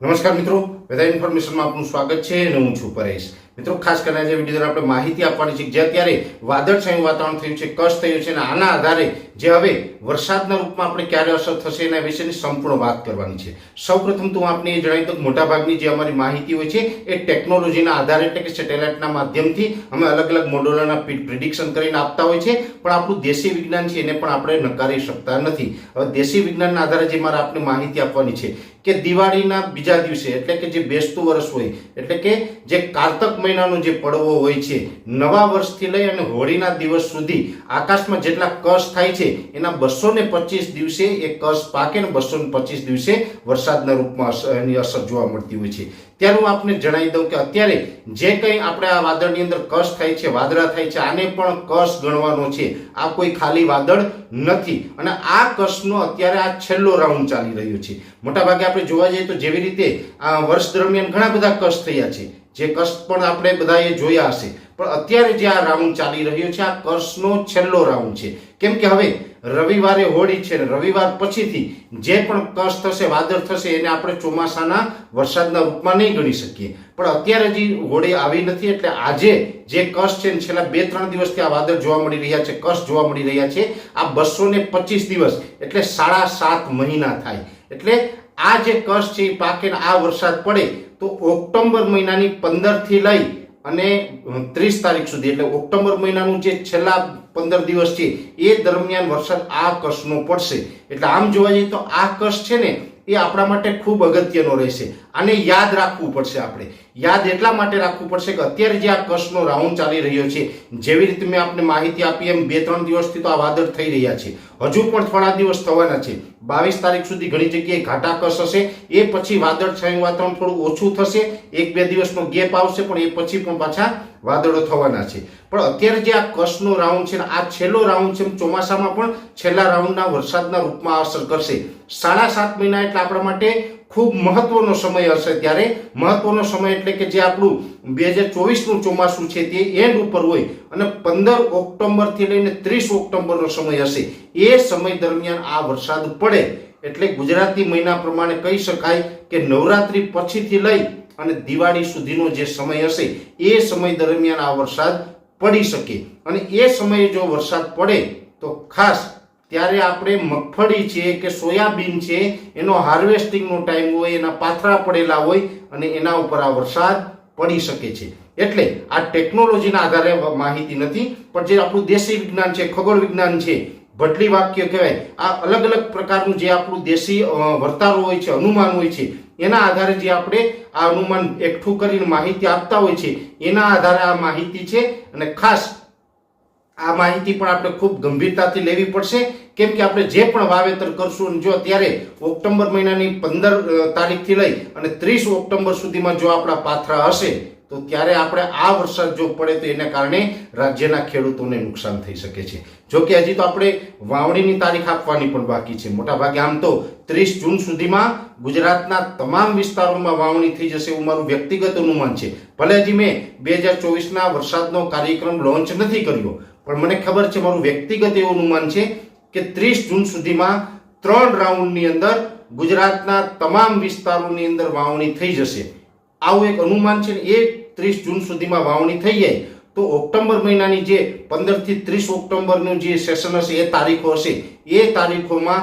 નમસ્કાર મિત્રો વેધર ઇન્ફોર્મેશનમાં આપનું સ્વાગત છે અને હું છું પરેશ. મિત્રો, ખાસ કરીને આજે વીડિયો દ્વારા આપણે માહિતી આપવાની છે જે અત્યારે વાદળછાયું વાતાવરણ થયું છે, કચ્છ થયું છે અને આના આધારે જે હવે વરસાદના રૂપમાં આપણે ક્યારે અસર થશે એના વિશેની સંપૂર્ણ વાત કરવાની છે. સૌપ્રથમ તો હું આપને એ જણાવી દઉં મોટાભાગની જે અમારી માહિતી હોય છે, એ ટેકનોલોજીના આધારે એટલે કે સેટેલાઇટના માધ્યમથી અમે અલગ અલગ મોડેલોના પ્રિડિક્શન કરીને આપતા હોય છે, પણ આપણું દેશી વિજ્ઞાન છે એને પણ આપણે નકારી શકતા નથી. હવે દેશી વિજ્ઞાનના આધારે જે મારે આપને માહિતી આપવાની છે કે દિવાળીના બીજા દિવસે, એટલે કે જે બેસતું વર્ષ હોય, એટલે કે જે કારતક મહિનાનો જે પડવો હોય છે, નવા વર્ષથી લઈ અને હોળીના દિવસ સુધી આકાશમાં જેટલા કસ થાય છે, એના બસો ને દિવસે એ કસ પાકે ને બસો દિવસે વરસાદના રૂપમાં એની અસર જોવા મળતી હોય છે. ત્યારે હું આપને જણાવી દઉં કે અત્યારે જે કંઈ આપણે આ વાદળની અંદર કસ થાય છે, વાદળા થાય છે, આને પણ કસ ગણવાનો છે. આ કોઈ ખાલી વાદળ નથી. અને આ કસનો અત્યારે આ છેલ્લો રાઉન્ડ ચાલી રહ્યો છે. મોટાભાગે આપણે જોવા જઈએ તો જેવી રીતે આ વર્ષ દરમિયાન ઘણા બધા કષ્ટ થયા છે. જે કષ્ટ પણ આપણે બધાએ જોયા હશે. પણ અત્યારે જે આ રાઉન્ડ ચાલી રહ્યો છે, આ કસનો છેલ્લો રાઉન્ડ છે. કેમ કે હવે રવિવારે હોળી છે રવિવાર પછીથી જે પણ કસ થશે, વાદળ થશે, એને આપણે ચોમાસાના વરસાદના રૂપમાં નહીં ગણી શકીએ. પણ અત્યારે હજી હોળી આવી નથી, એટલે આજે જે કસ છે છેલ્લા બે ત્રણ દિવસથી આ વાદળ જોવા મળી રહ્યા છે કષ જોવા મળી રહ્યા છે. આ બસો ને દિવસ, એટલે સાડા સાત મહિના થાય. એટલે આ જે કસ છે એ પાકે આ વરસાદ પડે તો ઓક્ટોબર મહિનાની પંદરથી લઈ અને ત્રીસ તારીખ સુધી, એટલે ઓક્ટોબર મહિનાનું જે છેલ્લા પંદર દિવસ છે, એ દરમિયાન વરસાદ આ કસનો પડશે. એટલે આમ જોવા જઈએ તો આ કસ છે ને એ આપણા માટે ખૂબ અગત્યનો રહેશે. આને યાદ રાખવું પડશે આપણે. યાદ એટલા માટે રાખવું પડશે કે અત્યારે જે આ કચ્છનો રાઉન્ડ ચાલી રહ્યો છે, જેવી રીતે મેં આપને માહિતી આપી એમ બે ત્રણ દિવસથી તો આ વાદળ થઈ રહ્યા છે. હજુ પણ થોડા દિવસ થવાના છે. બાવીસ તારીખ સુધી ઘણી જગ્યાએ ઘાટા કસ હશે. એ પછી વાદળ છાયું વાતાવરણ થોડું ઓછું થશે. એક બે દિવસનો ગેપ આવશે, પણ એ પછી પણ પાછા વાદળો થવાના છે. પણ અત્યારે જે આ કચ્છનો રાઉન્ડ છે આ છેલ્લો રાઉન્ડ છે ચોમાસામાં પણ છેલ્લા રાઉન્ડના વરસાદના રૂપમાં અસર કરશે. સાડા સાત મહિના એટલે આપણા માટે ખૂબ મહત્વનો સમય હશે ત્યારે. મહત્વનો સમય એટલે કે જે આપણું બે હજાર ચોવીસનું ચોમાસું છે તે એન્ડ ઉપર હોય અને પંદર ઓક્ટોબરથી લઈને ત્રીસ ઓક્ટોબરનો સમય હશે. એ સમય દરમિયાન આ વરસાદ પડે. એટલે ગુજરાતી મહિના પ્રમાણે કહી શકાય કે નવરાત્રિ પછીથી લઈ અને દિવાળી સુધીનો જે સમય હશે, એ સમય દરમિયાન આ વરસાદ પડી શકે. અને એ સમયે જો વરસાદ પડે, તો ખાસ ત્યારે આપણે મગફળી છે કે સોયાબીન છે, એનો હાર્વેસ્ટિંગનો ટાઈમ હોય, એના પાથરા પડેલા હોય, અને એના ઉપર આ વરસાદ પડી શકે છે. એટલે આ ટેકનોલોજીના આધારે માહિતી નથી, પણ જે આપણું દેશી વિજ્ઞાન છે, ખગોળ વિજ્ઞાન છે ભટલી વાક્ય કહેવાય. આ અલગ અલગ પ્રકારનું જે આપણું દેશી વર્તારો હોય છે, અનુમાન હોય છે, એના આધારે જે આપણે આ અનુમાન એકઠું કરીને માહિતી આપતા હોય છે, એના આધારે આ માહિતી છે અને ખાસ આ માહિતી પણ આપણે ખૂબ ગંભીરતાથી લેવી પડશે. કેમ કે આપણે જે પણ વાવેતર કરશું જો અત્યારે ઓક્ટોબર મહિનાની પંદર તારીખથી લઈ અને ત્રીસ ઓક્ટોબર સુધીમાં જો આપણા પાથરા હશે તો ત્યારે આપણે આ વરસાદ જો પડે તો એને કારણે રાજ્યના ખેડૂતોને નુકસાન થઈ શકે છે. જો કે હજી તો આપણે વાવણીની તારીખ આપવાની પણ બાકી છે. મોટાભાગે આમ તો ત્રીસ જૂન સુધીમાં ગુજરાતના તમામ વિસ્તારોમાં વાવણી થઈ જશે એવું મારું વ્યક્તિગત અનુમાન છે. ભલે હજી મેં બે હજાર ચોવીસના વરસાદનો કાર્યક્રમ લોન્ચ નથી કર્યો, પણ મને ખબર છે મારું વ્યક્તિગત એવું અનુમાન છે કે ત્રીસ જૂન સુધીમાં ત્રણ રાઉન્ડની અંદર ગુજરાતના તમામ વિસ્તારોની અંદર વાવણી થઈ જશે. આવું એક અનુમાન છે એ ત્રીસ જૂન સુધીમાં વાવણી થઈ જાય. તો ઓક્ટોબર મહિનાની જે પંદરથી ત્રીસ ઓક્ટોબરનું જે સેશન હશે, એ તારીખો હશે. એ તારીખોમાં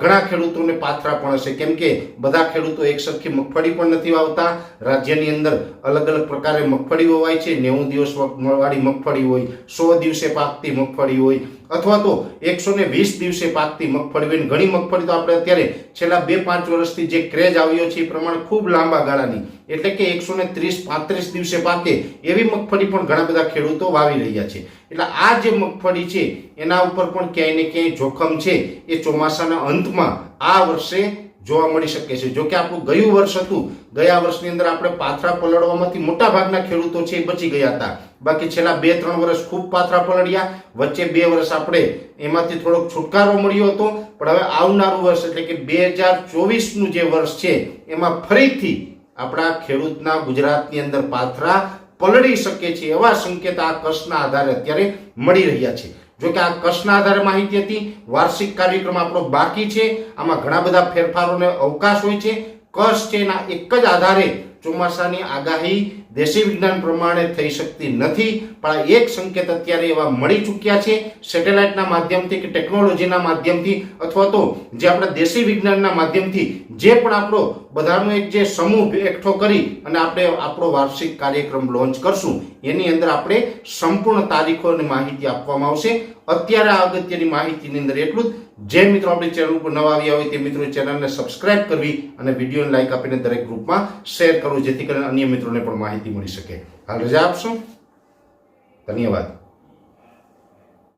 ઘણા ખેડૂતોને પાથરા પણ હશે. કેમ કે બધા ખેડૂતો એક સરખી મગફળી પણ નથી વાવતા. રાજ્યની અંદર અલગ અલગ પ્રકારે મગફળી વવાય છે. નેવું દિવસ વાળી મગફળી હોય, સો દિવસે પાકતી મગફળી હોય. અથવા તો એકસો ને વીસ દિવસે પાકતી મગફળી ઘણી મગફળી તો આપણે અત્યારે છેલ્લા બે પાંચ વર્ષથી જે ક્રેઝ આવ્યો છે એ પ્રમાણે ખૂબ લાંબા ગાળાની. એટલે કે એકસો ને ત્રીસ પાંત્રીસ દિવસે પાકે એવી મગફળી પણ ઘણા બધા ખેડૂતો વાવી રહ્યા છે. એટલે આ જે મગફળી છે, એના ઉપર પણ ક્યાંય ને ક્યાંય જોખમ છે. એ ચોમાસાના અંતમાં આ વર્ષે જોવા મળી શકે છે. જો કે આપણું ગયું વર્ષ હતું, ગયા વર્ષની અંદર આપણે પાથરા પલળવામાંથી મોટા ભાગના ખેડૂતો છે એ બચી ગયા હતા. બાકી છેલ્લા બે ત્રણ વર્ષ ખૂબ પાથરા પલળ્યા. વચ્ચે બે વર્ષ આપણે એમાંથી થોડોક છુટકારો મળ્યો હતો. પણ હવે આવનારું વર્ષ એટલે કે બે હજાર ચોવીસનું જે વર્ષ છે, એમાં ફરીથી આપણા ખેડૂતના ગુજરાતની અંદર પાથરા પલળી શકે છે એવા સંકેત આ કચ્છના આધારે અત્યારે મળી રહ્યા છે. જો કે આ કચ્છના આધારે માહિતી હતી, વાર્ષિક કાર્યક્રમ આપણો બાકી છે. આમાં ઘણા બધા ફેરફારોને અવકાશ હોય છે. કશ છે એના એક જ આધારે ચોમાસાની આગાહી દેશી વિજ્ઞાન પ્રમાણે થઈ શકતી નથી. પણ એક સંકેત અત્યારે એવા મળી ચૂક્યા છે સેટેલાઇટના માધ્યમથી કે ટેકનોલોજીના માધ્યમથી અથવા તો જે આપણા દેશી વિજ્ઞાનના માધ્યમથી જે પણ આપણો બધાનો એક જે સમૂહ એકઠો કરી અને આપણે આપણો વાર્ષિક કાર્યક્રમ લોન્ચ કરશું. એની અંદર આપણે સંપૂર્ણ તારીખો અને માહિતી આપવામાં આવશે. અત્યારે આ અગત્યની માહિતીની અંદર એટલું જ. જે મિત્રો આપણી ચેનલ ઉપર નવા આવ્યા હોય તે મિત્રો ચેનલને સબસ્ક્રાઇબ કરવી અને વિડીયોને લાઇક આપીને દરેક ગ્રુપમાં શેર કરવું જેથી કરીને અન્ય મિત્રોને પણ માહિતી મળી શકે. હાલ રજા આપશો. ધન્યવાદ.